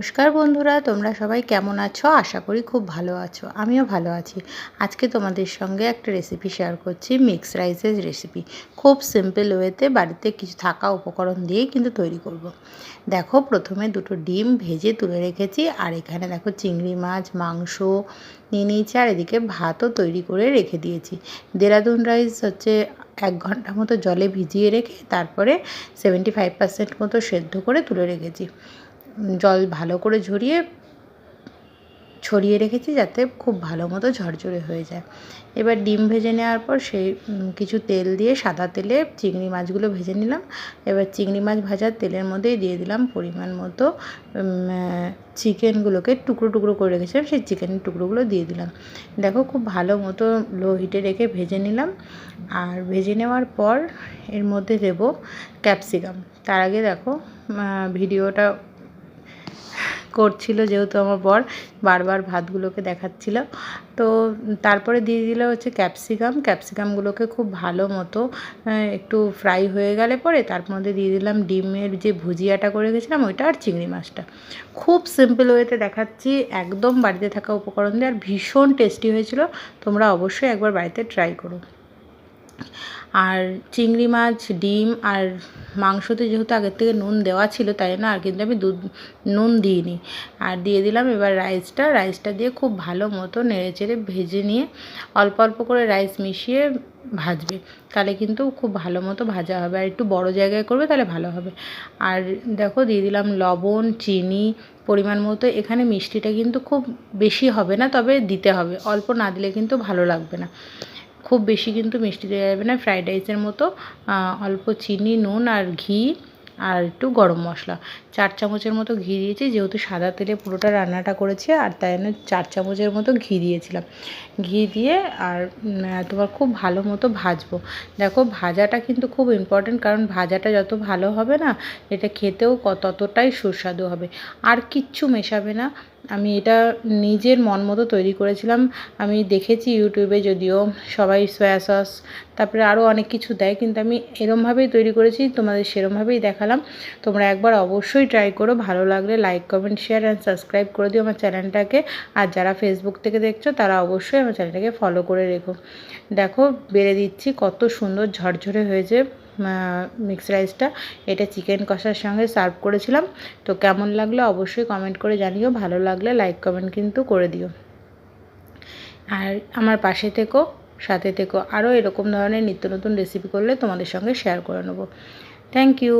নমস্কার বন্ধুরা, তোমরা সবাই কেমন আছো? আশা করি খুব ভালো আছো। আমিও ভালো আছি। আজকে তোমাদের সঙ্গে একটা রেসিপি শেয়ার করছি মিক্স রাইসের রেসিপি খুব সিম্পল ওয়েতে বাড়িতে কিছু থাকা উপকরণ দিয়েই কিন্তু তৈরি করব। দেখো, প্রথমে দুটো ডিম ভেজে তুলে রেখেছি, আর এখানে দেখো চিংড়ি মাছ, মাংস নিয়ে নিয়েছি, আর এদিকে ভাতও তৈরি করে রেখে দিয়েছি। দেরাদুন রাইস হচ্ছে এক ঘণ্টা মতো জলে ভিজিয়ে রেখে, তারপরে সেভেন্টি ফাইভ পার্সেন্ট মতো সেদ্ধ করে তুলে রেখেছি। জল ভালো করে ঝরিয়ে ছড়িয়ে রেখেছি যাতে খুব ভালো মতো ঝরঝরে হয়ে যায়। এবার ডিম ভেজে নেওয়ার পর সেই কিছু তেল দিয়ে সাদা তেলে চিংড়ি মাছগুলো ভেজে নিলাম। এবার চিংড়ি মাছ ভাজার তেলের মধ্যেই দিয়ে দিলাম পরিমাণ মতো চিকেনগুলোকে টুকরো টুকরো করে রেখেছিলাম, সেই চিকেনের টুকরোগুলো দিয়ে দিলাম। দেখো খুব ভালো মতো লো হিটে রেখে ভেজে নিলাম। আর ভেজে নেওয়ার পর এর মধ্যে দেব ক্যাপসিকাম। তার আগে দেখো ভিডিওটা করছিল যেহেতু আমার বর বারবার ভাতগুলোকে দেখাচ্ছিল। তো তারপরে দিয়ে দিল হচ্ছে ক্যাপসিকাম। ক্যাপসিকামগুলোকে খুব ভালো মতো একটু ফ্রাই হয়ে গেলে পরে তার মধ্যে দিয়ে দিলাম ডিমের যে ভুজিয়াটা করে গেছিলাম ওইটা আর চিংড়ি মাছটা। খুব সিম্পল ওয়েতে দেখাচ্ছি, একদম বাড়িতে থাকা উপকরণ দিয়ে আর ভীষণ টেস্টি হয়েছিল। তোমরা অবশ্যই একবার বাড়িতে ট্রাই করো। আর চিংড়ি মাছ, ডিম আর মাংসতে যেহেতু আগের থেকে নুন দেওয়া ছিল, তাই না? আর কিন্তু আমি দুধ, নুন দিইনি। আর দিয়ে দিলাম এবার রাইসটা। রাইসটা দিয়ে খুব ভালো মতো নেড়ে চেড়ে ভেজে নিয়ে অল্প অল্প করে রাইস মিশিয়ে ভাজবে। তাহলে কিন্তু খুব ভালো মতো ভাজা হবে। আর একটু বড় জায়গায় করবে তাহলে ভালো হবে। আর দেখো, দিয়ে দিলাম লবণ, চিনি, পরিমাণ মতো। এখানে মিষ্টিটা কিন্তু খুব বেশি হবে না, তবে দিতে হবে। অল্প না দিলে কিন্তু ভালো লাগবে না। খুব বেশি কিন্তু মিষ্টি দেওয়া যাবে না। ফ্রাইড রাইসের মতো অল্প চিনি, নুন আর ঘি আর একটু গরম মশলা। চার চামচের মতো ঘি দিয়েছি, যেহেতু সাদা তেলে পুরোটা রান্নাটা করেছি আর তাই জন্য চার চামচের মতো ঘি দিয়েছিলাম। ঘি দিয়ে আর তোমার খুব ভালো মতো ভাজবো। দেখো ভাজাটা কিন্তু খুব ইম্পর্টেন্ট কারণ ভাজাটা যত ভালো হবে না, এটা খেতেও ততটাই সুস্বাদু হবে। আর কিচ্ছু মেশাবে না। আমি এটা নিজের মন মতো তৈরি করেছিলাম। আমি দেখেছি ইউটিউবে যদিও সবাই সয়া সস তারপরে আরও অনেক কিছু দেয়, কিন্তু আমি এরমভাবেই তৈরি করেছি, তোমাদের সেরমভাবেই দেখালাম। তোমরা একবার অবশ্যই ট্রাই করো, ভালো লাগলে like comment share and subscribe করে দিও আমার চ্যানেলটাকে। আর যারা ফেসবুক থেকে দেখছ, তারা অবশ্যই আমার চ্যানেলটাকে ফলো করে রেখো। দেখো, বেড়ে দিচ্ছি, কত সুন্দর ঝরঝরে হয়েছে। মিক্স রাইসটা এটা চিকেন কষার সঙ্গে সার্ভ করেছিলাম। তো কেমন লাগল অবশ্যই কমেন্ট করে জানিও। ভালো লাগলে লাইক কমেন্ট কিন্তু করে দিও। আর আমার পাশে থেকো, সাথে থেকো। আরও এরকম ধরনের নিত্য নতুন রেসিপি করলে তোমাদের সঙ্গে শেয়ার করে নেব। Thank you